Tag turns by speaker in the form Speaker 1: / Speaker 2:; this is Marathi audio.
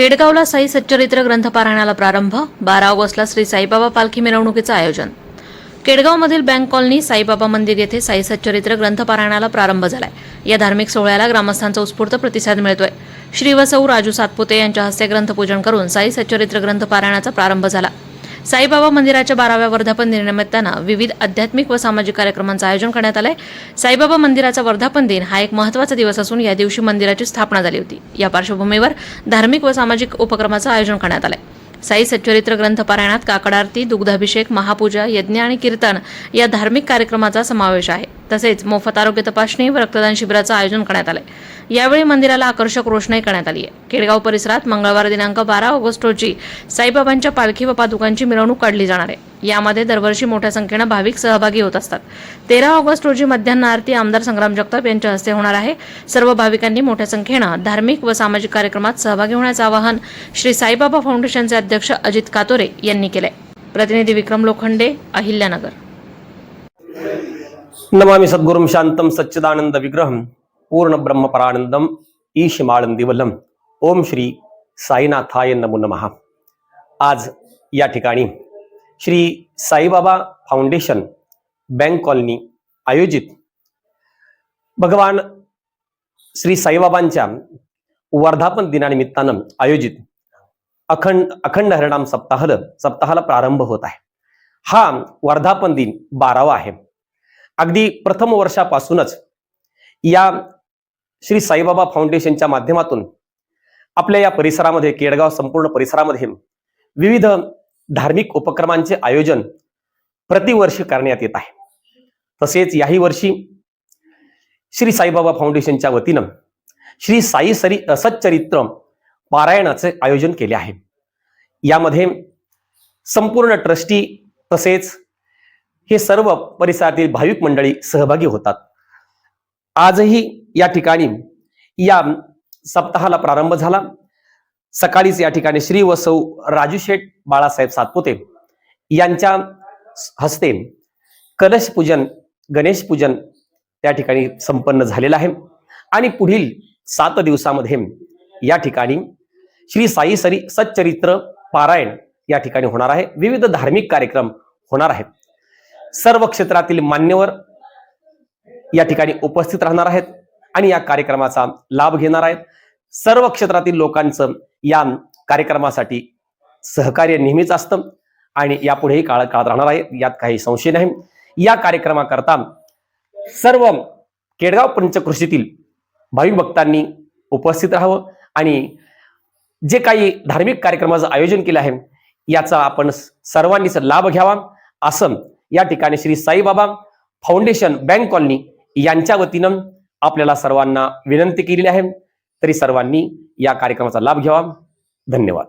Speaker 1: केडगावला साई सच्चरित्र ग्रंथपारायणाला प्रारंभ बारा ऑगस्टला श्री साईबाबा पालखी मिरवणुकीचं आयोजन. केडगावमधील बँक कॉलनी साईबाबा मंदिर येथे साई सच्चरित्र ग्रंथपारायणाला प्रारंभ झालाय. या धार्मिक सोहळ्याला ग्रामस्थांचा उत्स्फूर्त प्रतिसाद मिळतोय. श्री वसऊ राजू सातपुते यांच्या हस्ते ग्रंथपूजन करून साई सच्चरित्र ग्रंथपारायणाचा प्रारंभ झाला. साईबाबा मंदिराच्या बाराव्या वर्धापन दिनानिमित्तानं विविध आध्यात्मिक व सामाजिक कार्यक्रमांचं आयोजन करण्यात आलंय. साईबाबा मंदिराचा वर्धापन दिन हा एक महत्त्वाचा दिवस असून या दिवशी मंदिराची स्थापना झाली होती. या पार्श्वभूमीवर धार्मिक व सामाजिक उपक्रमाचं आयोजन करण्यात आलंय. साई सच्चरित्र ग्रंथ पारायणात काकड आरती दुग्धाभिषेक महापूजा यज्ञ आणि कीर्तन या धार्मिक कार्यक्रमाचा समावेश आहे. तसेच मोफत आरोग्य तपासणी व रक्तदान शिबिराचं आयोजन करण्यात आलंय. यावेळी मंदिराला आकर्षक रोषणाई करण्यात आली आहे केडगाव परिसरात मंगळवार दिनांक बारा ऑगस्ट रोजी साईबाबांच्या पालखी व पादुकांची मिरवणूक काढली जाणार आहे. यामध्ये दरवर्षी मोठ्या संख्येनं भाविक सहभागी होत असतात. तेरा ऑगस्ट रोजी मध्यान्ह आरती आमदार संग्राम जगताप यांच्या हस्ते होणार आहे. सर्व भाविकांनी मोठ्या संख्येनं धार्मिक व सामाजिक कार्यक्रमात सहभागी होण्याचं आवाहन श्री साईबाबा फाउंडेशनचे अध्यक्ष अजित कातोरे यांनी केलंय. प्रतिनिधी विक्रम लोखंडे अहिल्यानगर.
Speaker 2: नमामि सद्गुरुं शांतं सच्चिदानंद विग्रहं पूर्ण ब्रह्मपरानंदम ईशमाळंदिवलम ओम श्री साईनाथाय नमो नमः। आज या ठिकाणी Shri Saibaba foundation bank colony आयोजित भगवान श्री साईबाबांच्या वर्धापन दिनानिमित्तानं आयोजित अखंड अखंड हरिणाम सप्ताहल सप्ताहाला प्रारंभ होत आहे. हा वर्धापन दिन बारावा आहे. अगदी प्रथम वर्षापासूनच या श्री साईबाबा फाउंडेशनच्या माध्यमातून आपल्या या परिसरामध्ये केडगाव संपूर्ण परिसरामध्ये विविध धार्मिक उपक्रमांचे आयोजन प्रतिवर्षी करण्यात येत आहे. तसेच याही वर्षी श्री साईबाबा फाउंडेशनच्या वतीनं श्री साई सरी सच्चरित्र पारायणाचे आयोजन केले आहे. यामध्ये संपूर्ण ट्रस्टी तसेच हे सर्व परिसरातील भाविक मंडळी सहभागी होतात. आजही या ठिकाणी या सप्ताहाला प्रारंभ झाला. सकाळीच या ठिकाणी श्री वसौ राजू शेठ बाळासाहेब सातपुते यांच्या हस्ते कलश पूजन गणेश पूजन त्या ठिकाणी संपन्न झालेलं आहे. आणि पुढील सात दिवसामध्ये या ठिकाणी श्री साई सरी सच्चरित्र पारायण या ठिकाणी होणार आहे. विविध धार्मिक कार्यक्रम होणार आहेत. सर्व क्षेत्रातील मान्यवर या ठिकाणी उपस्थित राहणार आहेत आणि या कार्यक्रमाचा लाभ घेणार आहेत. सर्व क्षेत्रातील लोकांचं या कार्यक्रमासाठी सहकार्य नेहमीच असतं आणि यापुढेही काळ काळात राहणार आहे यात काही संशय नाही. या कार्यक्रमाकरता सर्व केडगाव पंचकृषीतील भाविक भक्तांनी उपस्थित राहावं आणि जे काही धार्मिक कार्यक्रमाचं आयोजन केलं आहे याचा आपण सर्वांनीच लाभ घ्यावा असं या ठिकाणी Shri Saibaba foundation bank colony यांच्या वतीनं आपल्याला सर्वांना विनंती केलेली आहे. तरी सर्वांनी या कार्यक्रमाचा लाभ घ्यावा. धन्यवाद.